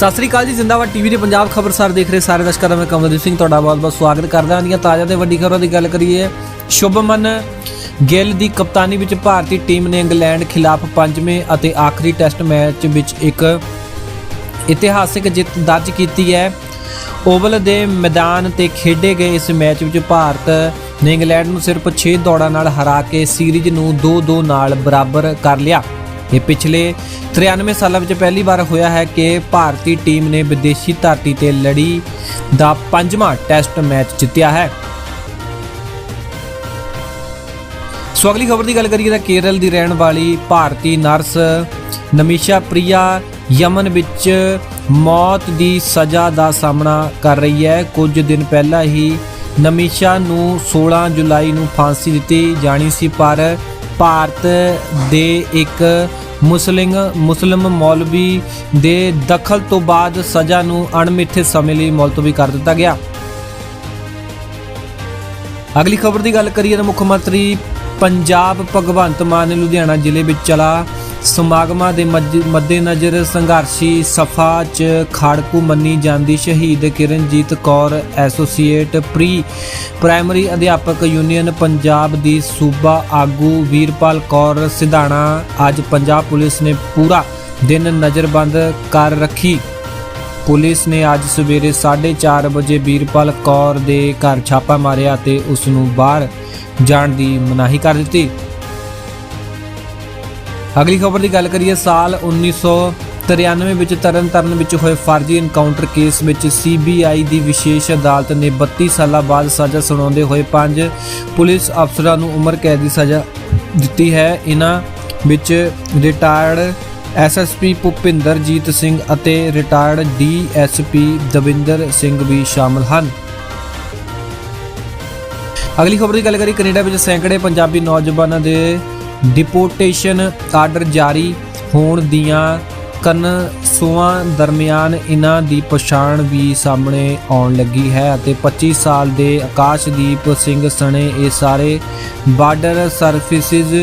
ਸਤਿ ਸ੍ਰੀ ਅਕਾਲ ਜੀ, ਜ਼ਿੰਦਾਬਾਦ ਟੀਵੀ ਦੇ ਪੰਜਾਬ ਖਬਰਸਾਰ ਦੇਖ ਰਹੇ ਸਾਰੇ ਦਰਸ਼ਕਾਂ ਦਾ ਮੈਂ ਕਮਲਦੀਪ ਸਿੰਘ, ਤੁਹਾਡਾ ਬਹੁਤ-ਬਹੁਤ ਸਵਾਗਤ ਕਰਦਾ ਹਾਂ। ਦੀਆਂ ਤਾਜ਼ਾ ਤੇ ਵੱਡੀ ਖਬਰਾਂ ਦੀ ਗੱਲ ਕਰੀਏ ਸ਼ੁਭਮਨ ਗਿੱਲ ਦੀ ਕਪਤਾਨੀ ਵਿੱਚ ਭਾਰਤੀ ਟੀਮ ਨੇ ਇੰਗਲੈਂਡ ਖਿਲਾਫ ਪੰਜਵੇਂ ਅਤੇ ਆਖਰੀ ਟੈਸਟ ਮੈਚ ਵਿੱਚ ਇੱਕ ਇਤਿਹਾਸਿਕ ਜਿੱਤ ਦਰਜ ਕੀਤੀ ਹੈ। ਓਵਲ ਦੇ ਮੈਦਾਨ ਤੇ ਖੇਡੇ ਗਏ ਇਸ ਮੈਚ ਵਿੱਚ ਭਾਰਤ ਨੇ ਇੰਗਲੈਂਡ ਨੂੰ ਸਿਰਫ 6 ਦੌੜਾਂ ਨਾਲ ਹਰਾ ਕੇ ਸੀਰੀਜ਼ ਨੂੰ 2-2 ਨਾਲ ਬਰਾਬਰ ਕਰ ਲਿਆ। ਇਹ ਪਿਛਲੇ 93 ਸਾਲਾਂ ਵਿੱਚ ਪਹਿਲੀ ਵਾਰ ਹੋਇਆ ਹੈ ਕਿ ਭਾਰਤੀ ਟੀਮ ਨੇ ਵਿਦੇਸ਼ੀ ਧਰਤੀ ਤੇ ਲੜੀ ਦਾ ਪੰਜਵਾਂ ਟੈਸਟ ਮੈਚ ਜਿੱਤਿਆ ਹੈ। ਸੋ ਅਗਲੀ ਖਬਰ ਦੀ ਗੱਲ ਕਰੀਏ ਤਾਂ ਕੇਰਲ ਦੀ ਰਹਿਣ ਵਾਲੀ ਭਾਰਤੀ ਨਰਸ ਨਮੀਸ਼ਾ ਪ੍ਰਿਆ ਯਮਨ ਵਿੱਚ ਮੌਤ ਦੀ ਸਜ਼ਾ ਦਾ ਸਾਹਮਣਾ ਕਰ ਰਹੀ ਹੈ। ਕੁਝ ਦਿਨ ਪਹਿਲਾਂ ਹੀ ਨਮੀਸ਼ਾ ਨੂੰ 16 ਜੁਲਾਈ ਨੂੰ ਫਾਂਸੀ ਦਿੱਤੀ ਜਾਣੀ ਸੀ, ਪਰ ਭਾਰਤ ਦੇ ਇੱਕ ਮੁਸਲਿਮ ਮੁਸਲਿਮ ਮੌਲਵੀ ਦੇ ਦਖਲ ਤੋਂ ਬਾਅਦ ਸਜ਼ਾ ਨੂੰ ਅਣਮਿੱਥੇ ਸਮੇਂ ਲਈ ਮੁਲਤਵੀ ਕਰ ਦਿੱਤਾ ਗਿਆ। ਅਗਲੀ ਖਬਰ ਦੀ ਗੱਲ ਕਰੀਏ ਤਾਂ ਮੁੱਖ ਮੰਤਰੀ ਪੰਜਾਬ ਭਗਵੰਤ ਮਾਨ ਨੇ ਲੁਧਿਆਣਾ ਜ਼ਿਲ੍ਹੇ ਵਿੱਚ ਚਲਾ ਸਮਾਗਮਾਂ ਦੇ ਮੱਜ- ਮੱਦੇਨਜ਼ਰ ਸੰਘਰਸ਼ੀ ਸਫਾ 'ਚ ਖਾੜਕੂ ਮੰਨੀ ਜਾਂਦੀ ਸ਼ਹੀਦ Kiranjit Kaur associate pre primary ਅਧਿਆਪਕ ਯੂਨੀਅਨ ਪੰਜਾਬ ਦੀ ਸੂਬਾ ਆਗੂ ਵੀਰਪਾਲ ਕੌਰ ਸਿਧਾਣਾ ਅੱਜ ਪੰਜਾਬ ਪੁਲਿਸ ਨੇ ਪੂਰਾ ਦਿਨ ਨਜ਼ਰਬੰਦ ਕਰ ਰੱਖੀ। ਪੁਲਿਸ ਨੇ ਅੱਜ ਸਵੇਰੇ 4:30 ਵਜੇ ਵੀਰਪਾਲ ਕੌਰ ਦੇ ਘਰ ਛਾਪਾ ਮਾਰਿਆ ਤੇ ਉਸ ਨੂੰ ਬਾਹਰ ਜਾਣ ਦੀ ਮਨਾਹੀ ਕਰ ਦਿੱਤੀ। ਅਗਲੀ ਖਬਰ ਦੀ ਗੱਲ ਕਰੀਏ, ਸਾਲ 1993 ਵਿੱਚ ਤਰਨਤਾਰਨ ਵਿੱਚ ਹੋਏ ਫਰਜ਼ੀ ਐਨਕਾਊਂਟਰ ਕੇਸ ਵਿੱਚ ਸੀਬੀਆਈ ਦੀ ਵਿਸ਼ੇਸ਼ ਅਦਾਲਤ ਨੇ 32 ਸਾਲਾਂ ਬਾਅਦ ਸਜ਼ਾ ਸੁਣਾਉਂਦੇ ਹੋਏ ਪੰਜ ਪੁਲਿਸ ਅਫਸਰਾਂ ਨੂੰ ਉਮਰ ਕੈਦ ਦੀ ਸਜ਼ਾ ਦਿੱਤੀ ਹੈ। ਇਹਨਾਂ ਵਿੱਚ ਰਿਟਾਇਰਡ ਐਸਐਸਪੀ ਭੁਪਿੰਦਰਜੀਤ ਸਿੰਘ ਅਤੇ ਰਿਟਾਇਰਡ ਡੀਐਸਪੀ ਦਵਿੰਦਰ ਸਿੰਘ ਵੀ ਸ਼ਾਮਲ ਹਨ। ਅਗਲੀ ਖਬਰ ਦੀ ਗੱਲ ਕਰੀ ਕੈਨੇਡਾ ਵਿੱਚ ਸੈਂਕੜੇ ਪੰਜਾਬੀ ਨੌਜਵਾਨਾਂ ਦੇ ਡਿਪੋਰਟੇਸ਼ਨ ਆਰਡਰ ਜਾਰੀ ਹੋਣ ਦੀਆਂ ਕਨਸੂਆਂ ਦਰਮਿਆਨ ਇਹਨਾਂ ਦੀ ਪਛਾਣ ਵੀ ਸਾਹਮਣੇ ਆਉਣ ਲੱਗੀ ਹੈ ਅਤੇ 25 ਸਾਲ ਦੇ ਆਕਾਸ਼ਦੀਪ ਸਿੰਘ ਸਣੇ ਇਹ ਸਾਰੇ ਬਾਰਡਰ ਸਰਵਿਸਿਜ਼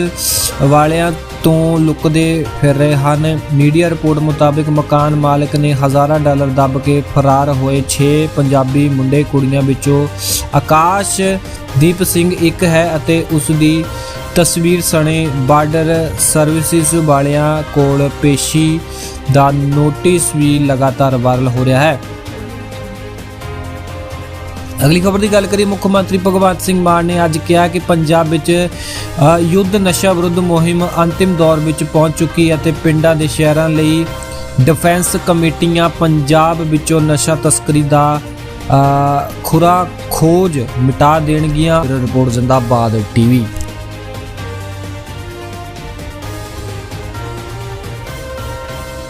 ਵਾਲਿਆਂ ਤੋਂ ਲੁਕਦੇ ਫਿਰ ਰਹੇ ਹਨ। ਮੀਡੀਆ ਰਿਪੋਰਟ ਮੁਤਾਬਕ ਮਕਾਨ ਮਾਲਕ ਨੇ ਹਜ਼ਾਰਾਂ ਡਾਲਰ ਦੱਬ ਕੇ ਫਰਾਰ ਹੋਏ। 6 ਪੰਜਾਬੀ ਮੁੰਡੇ ਕੁੜੀਆਂ ਵਿੱਚੋਂ ਆਕਾਸ਼ ਦੀਪ ਸਿੰਘ ਇੱਕ ਹੈ ਅਤੇ ਉਸ ਦੀ ਤਸਵੀਰ ਸਣੇ ਬਾਰਡਰ ਸਰਵਿਸਿਜ਼ ਵਾਲਿਆਂ ਕੋਲ ਪੇਸ਼ੀ ਦਾ ਨੋਟਿਸ ਵੀ ਲਗਾਤਾਰ ਵਾਇਰਲ ਹੋ ਰਿਹਾ ਹੈ। ਅਗਲੀ ਖਬਰ ਦੀ ਗੱਲ ਕਰੀਏ, ਮੁੱਖ ਮੰਤਰੀ ਭਗਵੰਤ ਸਿੰਘ ਮਾਨ ਨੇ ਅੱਜ ਕਿਹਾ ਕਿ ਪੰਜਾਬ ਵਿੱਚ ਯੁੱਧ ਨਸ਼ਾ ਵਿਰੁੱਧ ਮੁਹਿੰਮ ਅੰਤਿਮ ਦੌਰ ਵਿੱਚ ਪਹੁੰਚ ਚੁੱਕੀ ਹੈ ਅਤੇ ਪਿੰਡਾਂ ਦੇ ਸ਼ਹਿਰਾਂ ਲਈ ਡਿਫੈਂਸ ਕਮੇਟੀਆਂ ਪੰਜਾਬ ਵਿੱਚੋਂ ਨਸ਼ਾ ਤਸਕਰੀ ਦਾ ਖੁਰਾ ਖੋਜ ਮਿਟਾ ਦੇਣਗੀਆਂ। ਰਿਪੋਰਟ ਜ਼ਿੰਦਾਬਾਦ ਟੀਵੀ।